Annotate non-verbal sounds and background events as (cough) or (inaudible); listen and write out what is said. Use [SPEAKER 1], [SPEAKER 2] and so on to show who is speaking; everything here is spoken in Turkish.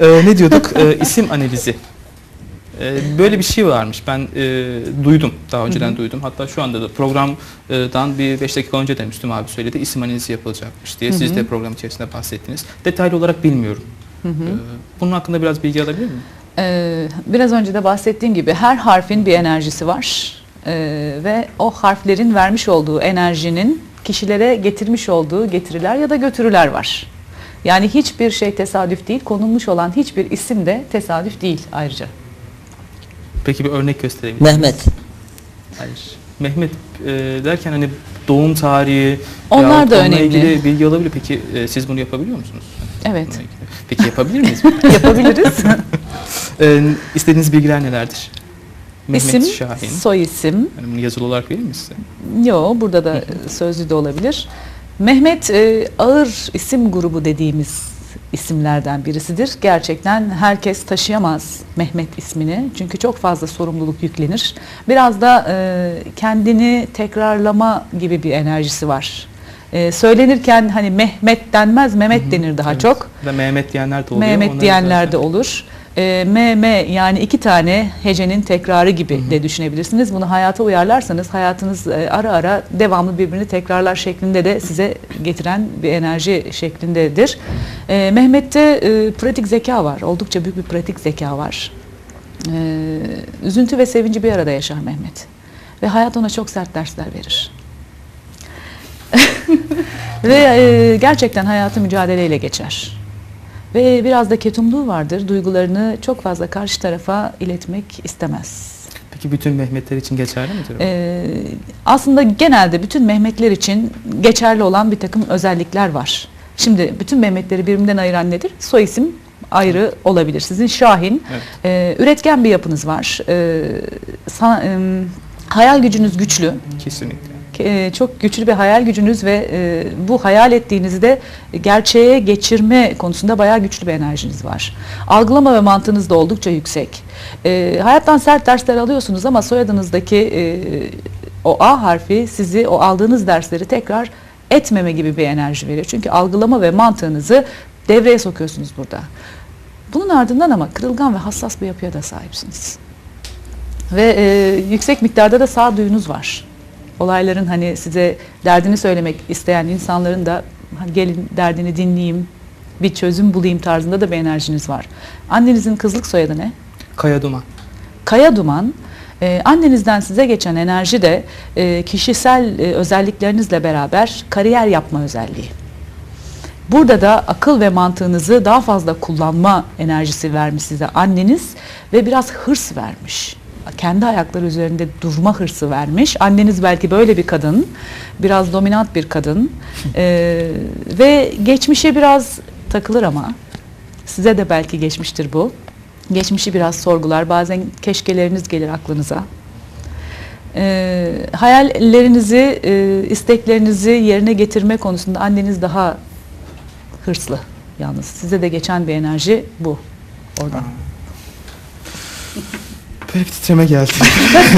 [SPEAKER 1] Ee, ne diyorduk? Ee, isim analizi. Ee, böyle bir şey varmış. Ben e, duydum. Daha önceden duydum. Hatta şu anda da programdan bir 5 dakika önce de Müslüm abi söyledi. İsim analizi yapılacakmış diye. Siz de program içerisinde bahsettiniz. Detaylı olarak bilmiyorum. Ee, bunun hakkında biraz bilgi alabilir miyim?
[SPEAKER 2] Ee, biraz önce de bahsettiğim gibi her harfin bir enerjisi var. Ee, ve o harflerin vermiş olduğu enerjinin kişilere getirmiş olduğu getiriler ya da götürüler var. Yani hiçbir şey tesadüf değil, konulmuş olan hiçbir isim de tesadüf değil ayrıca.
[SPEAKER 1] Peki bir örnek misiniz?
[SPEAKER 3] Mehmet.
[SPEAKER 1] Hayır. Mehmet e, derken hani doğum tarihi
[SPEAKER 2] Onlar da önemli.
[SPEAKER 1] ilgili bilgi alabilir. Peki e, siz bunu yapabiliyor musunuz?
[SPEAKER 2] Evet.
[SPEAKER 1] Peki yapabilir miyiz? (laughs)
[SPEAKER 2] yapabiliriz. (laughs)
[SPEAKER 1] e, istediğiniz bilgiler nelerdir? Mehmet
[SPEAKER 2] İsim,
[SPEAKER 1] Şahin.
[SPEAKER 2] soy isim.
[SPEAKER 1] Yani bunu yazılı olarak vereyim mi size?
[SPEAKER 2] Yo, burada da sözlü de olabilir. Mehmet e, ağır isim grubu dediğimiz isimlerden birisidir. Gerçekten herkes taşıyamaz Mehmet ismini. Çünkü çok fazla sorumluluk yüklenir. Biraz da e, kendini tekrarlama gibi bir enerjisi var. E, söylenirken hani Mehmet denmez, Mehmet denir daha
[SPEAKER 1] Evet.
[SPEAKER 2] çok.
[SPEAKER 1] Da Mehmet diyenler de oluyor.
[SPEAKER 2] Mehmet diyenler de olur. E, M, M yani iki tane hecenin tekrarı gibi de düşünebilirsiniz. Bunu hayata uyarlarsanız hayatınız e, ara ara devamlı birbirini tekrarlar şeklinde de size getiren bir enerji şeklindedir. E, Mehmet'te e, pratik zeka var. Oldukça büyük bir pratik zeka var. E, üzüntü ve sevinci bir arada yaşar Mehmet. Ve hayat ona çok sert dersler verir. (laughs) ve e, gerçekten hayatı mücadeleyle geçer. Ve biraz da ketumluğu vardır. Duygularını çok fazla karşı tarafa iletmek istemez.
[SPEAKER 1] Peki bütün Mehmetler için geçerli midir?
[SPEAKER 2] Ee, aslında genelde bütün Mehmetler için geçerli olan bir takım özellikler var. Şimdi bütün Mehmetleri birbirinden ayıran nedir? Soy isim ayrı olabilir. Sizin Şahin,
[SPEAKER 1] Evet.
[SPEAKER 2] e, üretken bir yapınız var. E, sa- e, hayal gücünüz güçlü.
[SPEAKER 1] Kesinlikle.
[SPEAKER 2] E, çok güçlü bir hayal gücünüz ve e, bu hayal ettiğinizde gerçeğe geçirme konusunda bayağı güçlü bir enerjiniz var. Algılama ve mantığınız da oldukça yüksek. E, hayattan sert dersler alıyorsunuz ama soyadınızdaki o A harfi sizi o aldığınız dersleri tekrar etmeme gibi bir enerji veriyor. Çünkü algılama ve mantığınızı devreye sokuyorsunuz burada. Bunun ardından ama kırılgan ve hassas bir yapıya da sahipsiniz. Ve e, yüksek miktarda da sağduyunuz var. Olayların hani size derdini söylemek isteyen insanların da "Hadi gelin derdini dinleyeyim, bir çözüm bulayım tarzında da bir enerjiniz var. Annenizin kızlık soyadı ne?
[SPEAKER 1] Kaya Duman.
[SPEAKER 2] Kaya Duman. Ee, annenizden size geçen enerji de e, kişisel e, özelliklerinizle beraber kariyer yapma özelliği. Burada da akıl ve mantığınızı daha fazla kullanma enerjisi vermiş size anneniz ve biraz hırs vermiş. Kendi ayakları üzerinde durma hırsı vermiş. Anneniz belki böyle bir kadın, biraz dominant bir kadın (laughs) Ee, ve geçmişe biraz takılır ama size de belki geçmiştir bu. Geçmişi biraz sorgular. Bazen keşkeleriniz gelir aklınıza. Ee, hayallerinizi, e, isteklerinizi yerine getirme konusunda anneniz daha hırslı yalnız. Size de geçen bir enerji bu oradan.
[SPEAKER 1] Böyle bir titreme geldi. (laughs)